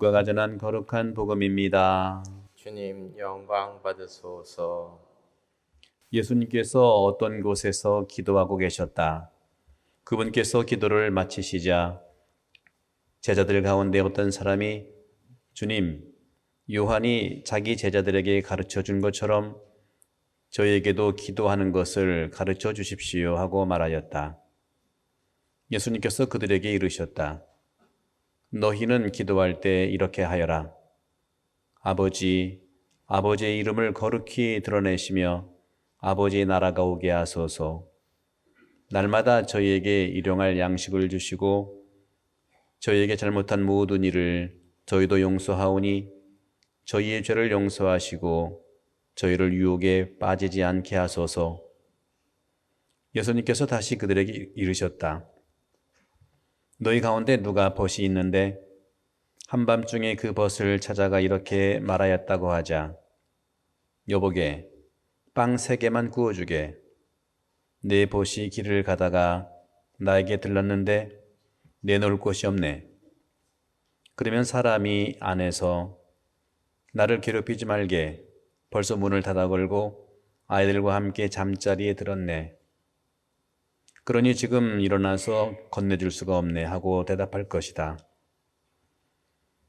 루카가 전한 거룩한 복음입니다. 주님 영광 받으소서. 예수님께서 어떤 곳에서 기도하고 계셨다. 그분께서 기도를 마치시자 제자들 가운데 어떤 사람이 주님, 요한이 자기 제자들에게 가르쳐 준 것처럼 저에게도 기도하는 것을 가르쳐 주십시오 하고 말하였다. 예수님께서 그들에게 이르셨다. 너희는 기도할 때 이렇게 하여라. 아버지, 아버지의 이름을 거룩히 드러내시며 아버지의 나라가 오게 하소서. 날마다 저희에게 일용할 양식을 주시고 저희에게 잘못한 모든 일을 저희도 용서하오니 저희의 죄를 용서하시고 저희를 유혹에 빠지지 않게 하소서. 예수님께서 다시 그들에게 이르셨다. 너희 가운데 누가 벗이 있는데 한밤중에 그 벗을 찾아가 이렇게 말하였다고 하자. 여보게, 빵 세 개만 구워주게. 내 벗이 길을 가다가 나에게 들렀는데 내놓을 곳이 없네. 그러면 사람이 안에서 나를 괴롭히지 말게. 벌써 문을 닫아 걸고 아이들과 함께 잠자리에 들었네. 그러니 지금 일어나서 건네줄 수가 없네 하고 대답할 것이다.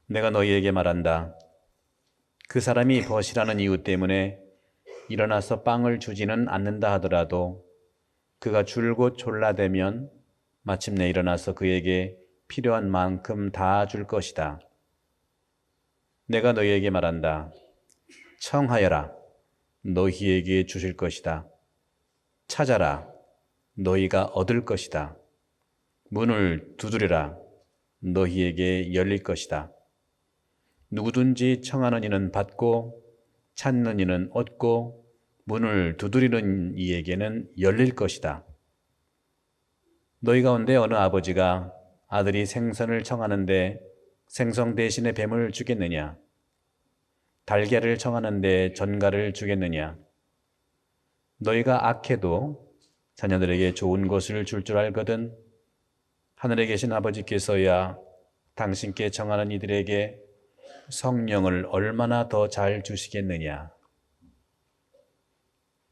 내가 너희에게 말한다. 그 사람이 벗이라는 이유 때문에 일어나서 빵을 주지는 않는다 하더라도 그가 줄곧 졸라대면 마침내 일어나서 그에게 필요한 만큼 다 줄 것이다. 내가 너희에게 말한다. 청하여라. 너희에게 주실 것이다. 찾아라. 너희가 얻을 것이다. 문을 두드리라. 너희에게 열릴 것이다. 누구든지 청하는 이는 받고 찾는 이는 얻고 문을 두드리는 이에게는 열릴 것이다. 너희 가운데 어느 아버지가 아들이 생선을 청하는데 생선 대신에 뱀을 주겠느냐? 달걀을 청하는데 전갈을 주겠느냐? 너희가 악해도 자녀들에게 좋은 것을 줄줄 알거든 하늘에 계신 아버지께서야 당신께 청하는 이들에게 성령을 얼마나 더 잘 주시겠느냐.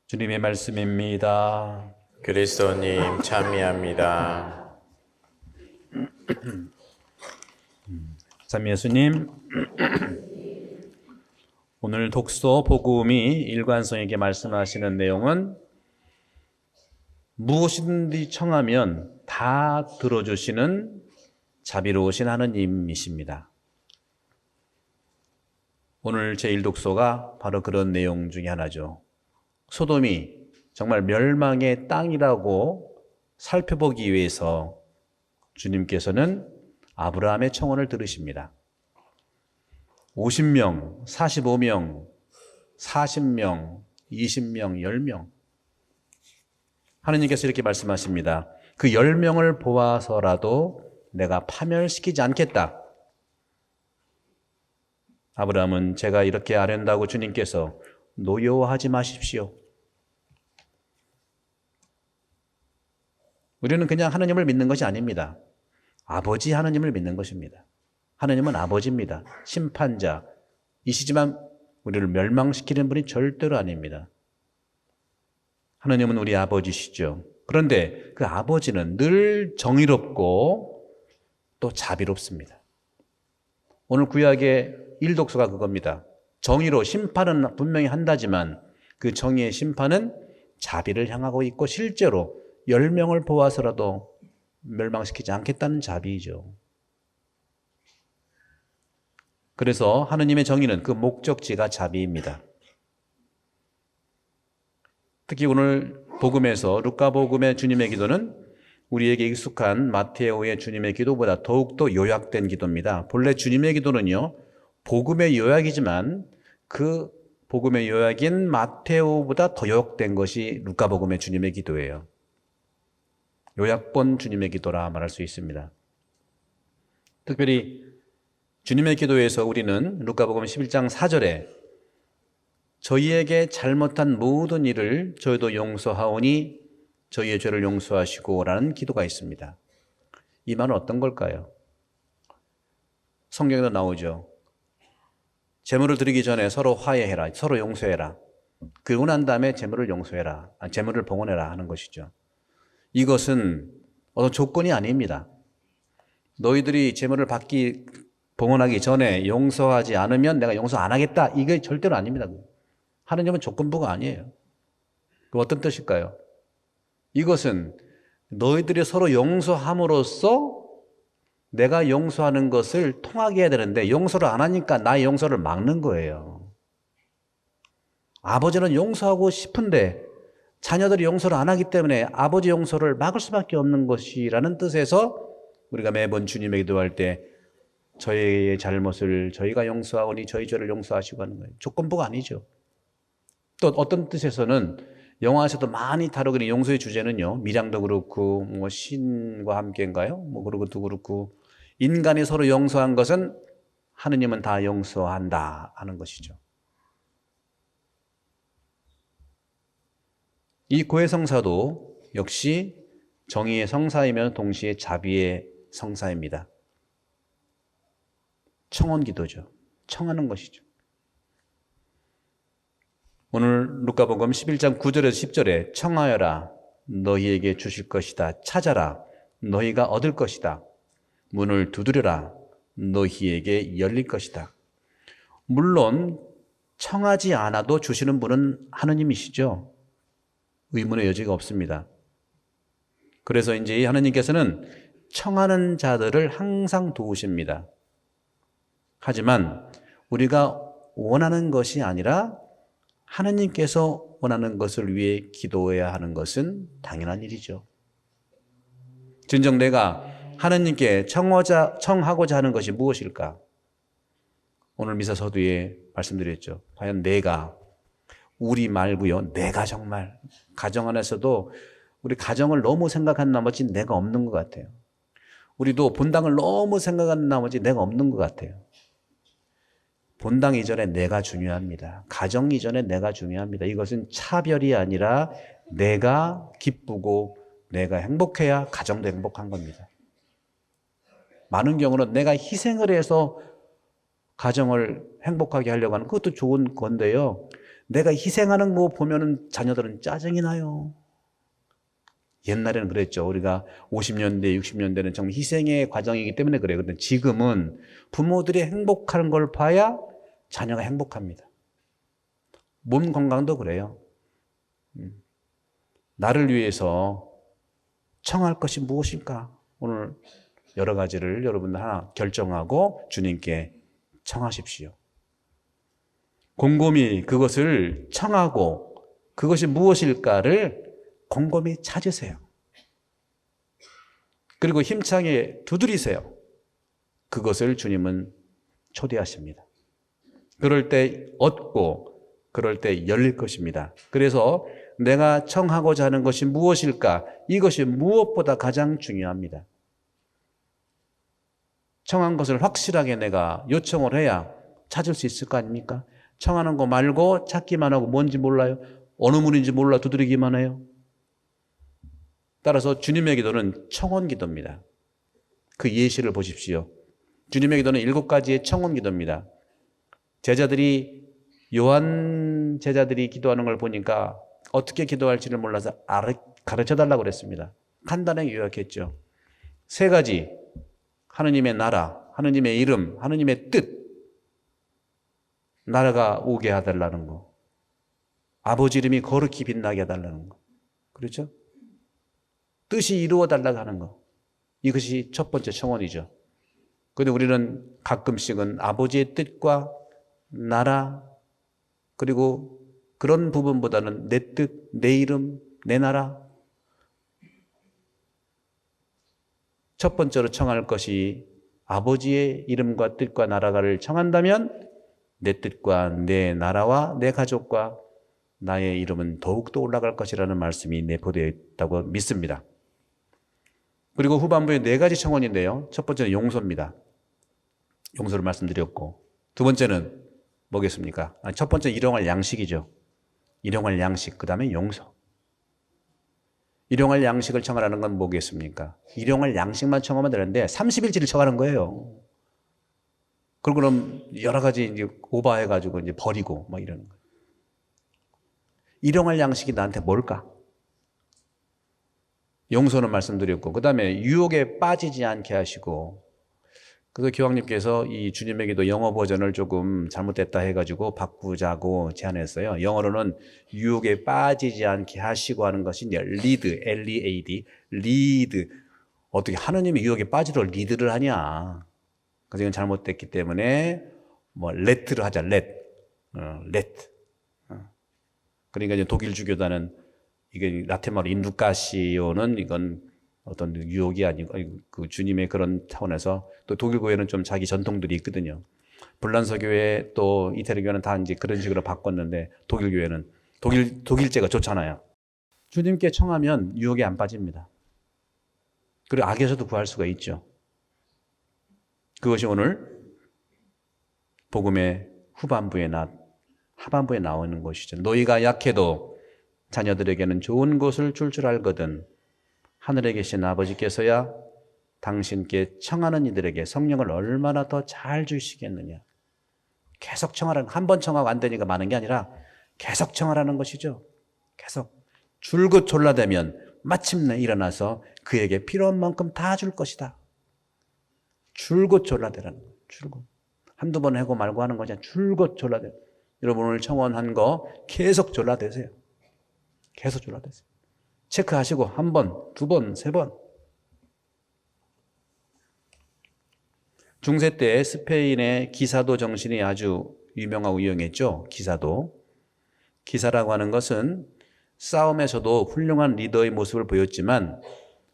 주님의 말씀입니다. 그리스도님 참미합니다. 참 예수님, 오늘 독서 복음이 일관성에게 말씀하시는 내용은 무엇이든지 청하면 다 들어주시는 자비로우신 하느님이십니다. 오늘 제1독서가 바로 그런 내용 중에 하나죠. 소돔이 정말 멸망의 땅이라고 살펴보기 위해서 주님께서는 아브라함의 청원을 들으십니다. 50명, 45명, 40명, 20명, 10명. 하느님께서 이렇게 말씀하십니다. 그 10명을 보아서라도 내가 파멸시키지 않겠다. 아브라함은 제가 이렇게 아련다고 주님께서 노여워하지 마십시오. 우리는 그냥 하느님을 믿는 것이 아닙니다. 아버지 하느님을 믿는 것입니다. 하느님은 아버지입니다. 심판자. 이시지만 우리를 멸망시키는 분이 절대로 아닙니다. 하느님은 우리 아버지시죠. 그런데 그 아버지는 늘 정의롭고 또 자비롭습니다. 오늘 구약의 일독서가 그겁니다. 정의로 심판은 분명히 한다지만 그 정의의 심판은 자비를 향하고 있고 실제로 10명을 보아서라도 멸망시키지 않겠다는 자비이죠. 그래서 하느님의 정의는 그 목적지가 자비입니다. 특히 오늘 복음에서 루카 복음의 주님의 기도는 우리에게 익숙한 마테오의 주님의 기도보다 더욱더 요약된 기도입니다. 본래 주님의 기도는요, 복음의 요약이지만 그 복음의 요약인 마테오보다 더 요약된 것이 루카 복음의 주님의 기도예요. 요약본 주님의 기도라 말할 수 있습니다. 특별히 주님의 기도에서 우리는 루카복음 11장 4절에 저희에게 잘못한 모든 일을 저희도 용서하오니 저희의 죄를 용서하시고라는 기도가 있습니다. 이 말은 어떤 걸까요? 성경에도 나오죠. 재물을 드리기 전에 서로 화해해라. 서로 용서해라. 그러고 난 다음에 재물을 용서해라. 아, 재물을 봉헌해라 하는 것이죠. 이것은 어떤 조건이 아닙니다. 너희들이 재물을 받기 봉헌하기 전에 용서하지 않으면 내가 용서 안 하겠다. 이게 절대로 아닙니다. 하느님은 조건부가 아니에요. 그 어떤 뜻일까요? 이것은 너희들이 서로 용서함으로써 내가 용서하는 것을 통하게 해야 되는데 용서를 안 하니까 나의 용서를 막는 거예요. 아버지는 용서하고 싶은데 자녀들이 용서를 안 하기 때문에 아버지 용서를 막을 수밖에 없는 것이라는 뜻에서 우리가 매번 주님에 기도할 때 저희의 잘못을 저희가 용서하오니 저희 죄를 용서하시고 하는 거예요. 조건부가 아니죠. 또 어떤 뜻에서는 영화에서도 많이 다루기는 용서의 주제는요. 미량도 그렇고 뭐 신과 함께인가요? 뭐 그런 것도 그렇고 인간이 서로 용서한 것은 하느님은 다 용서한다 하는 것이죠. 이 고해성사도 역시 정의의 성사이면 동시에 자비의 성사입니다. 청원 기도죠. 청하는 것이죠. 오늘 루카복음 11장 9절에서 10절에 청하여라 너희에게 주실 것이다. 찾아라 너희가 얻을 것이다. 문을 두드려라 너희에게 열릴 것이다. 물론 청하지 않아도 주시는 분은 하느님이시죠. 의문의 여지가 없습니다. 그래서 이제 이 하느님께서는 청하는 자들을 항상 도우십니다. 하지만 우리가 원하는 것이 아니라 하느님께서 원하는 것을 위해 기도해야 하는 것은 당연한 일이죠. 진정 내가 하느님께 청하자, 청하고자 하는 것이 무엇일까? 오늘 미사 서두에 말씀드렸죠. 과연 내가 우리 말고요. 내가 정말 가정 안에서도 우리 가정을 너무 생각한 나머지 내가 없는 것 같아요. 우리도 본당을 너무 생각한 나머지 내가 없는 것 같아요. 본당 이전에 내가 중요합니다. 가정 이전에 내가 중요합니다. 이것은 차별이 아니라 내가 기쁘고 내가 행복해야 가정도 행복한 겁니다. 많은 경우는 내가 희생을 해서 가정을 행복하게 하려고 하는 그것도 좋은 건데요. 내가 희생하는 거 보면은 자녀들은 짜증이 나요. 옛날에는 그랬죠. 우리가 50년대, 60년대는 정말 희생의 과정이기 때문에 그래요. 근데 지금은 부모들이 행복하는 걸 봐야 자녀가 행복합니다. 몸 건강도 그래요. 음. 나를 위해서 청할 것이 무엇일까? 오늘 여러 가지를 여러분들 하나 결정하고 주님께 청하십시오. 곰곰이 그것을 청하고 그것이 무엇일까를 곰곰이 찾으세요. 그리고 힘차게 두드리세요. 그것을 주님은 초대하십니다. 그럴 때 얻고 그럴 때 열릴 것입니다. 그래서 내가 청하고자 하는 것이 무엇일까? 이것이 무엇보다 가장 중요합니다. 청한 것을 확실하게 내가 요청을 해야 찾을 수 있을 거 아닙니까? 청하는 거 말고 찾기만 하고 뭔지 몰라요. 어느 문인지 몰라 두드리기만 해요. 따라서 주님의 기도는 청원 기도입니다. 그 예시를 보십시오. 주님의 기도는 일곱 가지의 청원 기도입니다. 제자들이 요한 제자들이 기도하는 걸 보니까 어떻게 기도할지를 몰라서 가르쳐 달라고 그랬습니다. 간단하게 요약했죠. 세 가지. 하느님의 나라, 하느님의 이름, 하느님의 뜻. 나라가 오게 해달라는 거. 아버지 이름이 거룩히 빛나게 해달라는 거. 그렇죠? 뜻이 이루어 달라고 하는 거. 이것이 첫 번째 청원이죠. 그런데 우리는 가끔씩은 아버지의 뜻과 나라, 그리고 그런 부분보다는 내 뜻, 내 이름, 내 나라. 첫 번째로 청할 것이 아버지의 이름과 뜻과 나라가를 청한다면 내 뜻과 내 나라와 내 가족과 나의 이름은 더욱더 올라갈 것이라는 말씀이 내포되어 있다고 믿습니다. 그리고 후반부에 네 가지 청원인데요. 첫 번째는 용서입니다. 용서를 말씀드렸고, 두 번째는 뭐겠습니까? 아, 첫 번째 일용할 양식이죠. 일용할 양식, 그 다음에 용서. 일용할 양식을 청하라는 건 뭐겠습니까? 일용할 양식만 청하면 되는데 30일치를 청하는 거예요. 그러고는 여러 가지 이제 오버해가지고 이제 버리고 막 이러는 거예요. 일용할 양식이 나한테 뭘까? 용서는 말씀드렸고, 그 다음에 유혹에 빠지지 않게 하시고, 그래서 교황님께서 이 주님의 기도 영어 버전을 조금 잘못됐다 해가지고 바꾸자고 제안했어요. 영어로는 유혹에 빠지지 않게 하시고 하는 것이 이제 lead, L-E-A-D, lead. 어떻게 하느님이 유혹에 빠지도록 리드를 하냐. 그래서 이건 잘못됐기 때문에 뭐 let를 하자, let. 어, let. 어. 그러니까 이제 독일 주교단은 이게 라틴말로 인루카시오는 이건 어떤 유혹이 아니고 그 주님의 그런 차원에서 또 독일 교회는 좀 자기 전통들이 있거든요. 불란서 교회 또 이태리 교회는 다 이제 그런 식으로 바꿨는데 독일 교회는 독일 독일제가 좋잖아요. 주님께 청하면 유혹에 안 빠집니다. 그리고 악에서도 구할 수가 있죠. 그것이 오늘 복음의 후반부에 나 하반부에 나오는 것이죠. 너희가 약해도 자녀들에게는 좋은 것을 줄 줄 알거든 하늘에 계신 아버지께서야 당신께 청하는 이들에게 성령을 얼마나 더 잘 주시겠느냐. 계속 청하라는, 한 번 청하고 안 되니까 많은 게 아니라 계속 청하라는 것이죠. 계속. 줄곧 졸라대면 마침내 일어나서 그에게 필요한 만큼 다 줄 것이다. 줄곧 졸라대라는 거예요. 줄곧. 한두 번 하고 말고 하는 거냐. 줄곧 졸라대. 여러분 오늘 청원한 거 계속 졸라대세요. 계속 졸라대세요. 체크하시고 한 번, 두 번, 세 번. 중세 때 스페인의 기사도 정신이 아주 유명하고 유용했죠. 기사도. 기사라고 하는 것은 싸움에서도 훌륭한 리더의 모습을 보였지만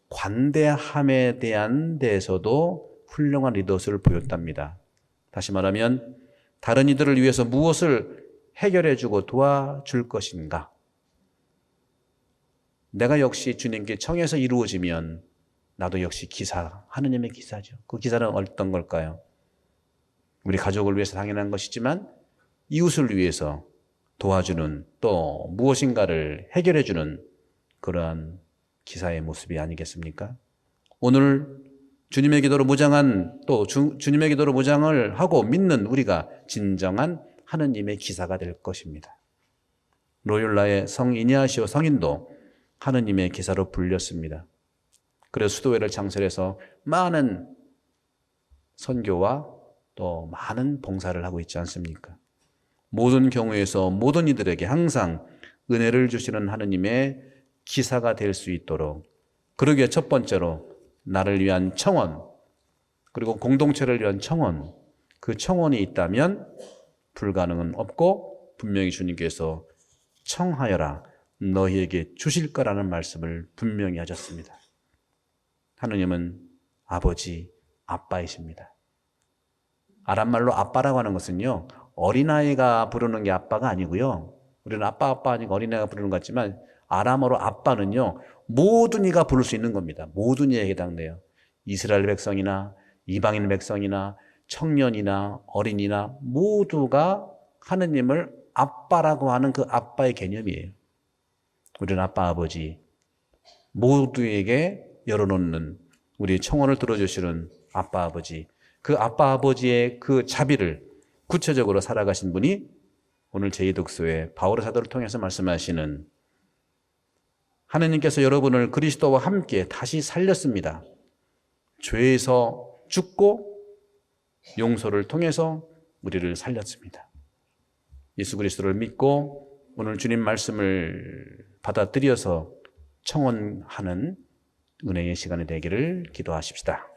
관대함에 대한 데에서도 훌륭한 리더십을 보였답니다. 다시 말하면 다른 이들을 위해서 무엇을 해결해주고 도와줄 것인가? 내가 역시 주님께 청해서 이루어지면 나도 역시 기사, 하느님의 기사죠. 그 기사는 어떤 걸까요? 우리 가족을 위해서 당연한 것이지만 이웃을 위해서 도와주는 또 무엇인가를 해결해주는 그러한 기사의 모습이 아니겠습니까? 오늘 주님의 기도로 무장한 또 주, 주님의 기도로 무장을 하고 믿는 우리가 진정한 하느님의 기사가 될 것입니다. 로율라의 성 이니아시오 성인도 하느님의 기사로 불렸습니다. 그래서 수도회를 창설해서 많은 선교와 또 많은 봉사를 하고 있지 않습니까? 모든 경우에서 모든 이들에게 항상 은혜를 주시는 하느님의 기사가 될 수 있도록 그러기에 첫 번째로 나를 위한 청원 그리고 공동체를 위한 청원 그 청원이 있다면 불가능은 없고 분명히 주님께서 청하여라 너희에게 주실 거라는 말씀을 분명히 하셨습니다. 하느님은 아버지, 아빠이십니다. 아랍말로 아빠라고 하는 것은요, 어린아이가 부르는 게 아빠가 아니고요. 우리는 아빠, 아빠 하니까 어린아이가 부르는 것 같지만, 아람어로 아빠는요, 모든 이가 부를 수 있는 겁니다. 모든 이에 해당돼요. 이스라엘 백성이나, 이방인 백성이나, 청년이나, 어린이나, 모두가 하느님을 아빠라고 하는 그 아빠의 개념이에요. 우리는 아빠, 아버지, 모두에게 열어놓는 우리 청원을 들어주시는 아빠, 아버지, 그 아빠, 아버지의 그 자비를 구체적으로 살아가신 분이 오늘 제2독서에 바오르 사도를 통해서 말씀하시는 하느님께서 여러분을 그리스도와 함께 다시 살렸습니다. 죄에서 죽고 용서를 통해서 우리를 살렸습니다. 예수 그리스도를 믿고 오늘 주님 말씀을 받아들여서 청원하는 은혜의 시간이 되기를 기도하십시다.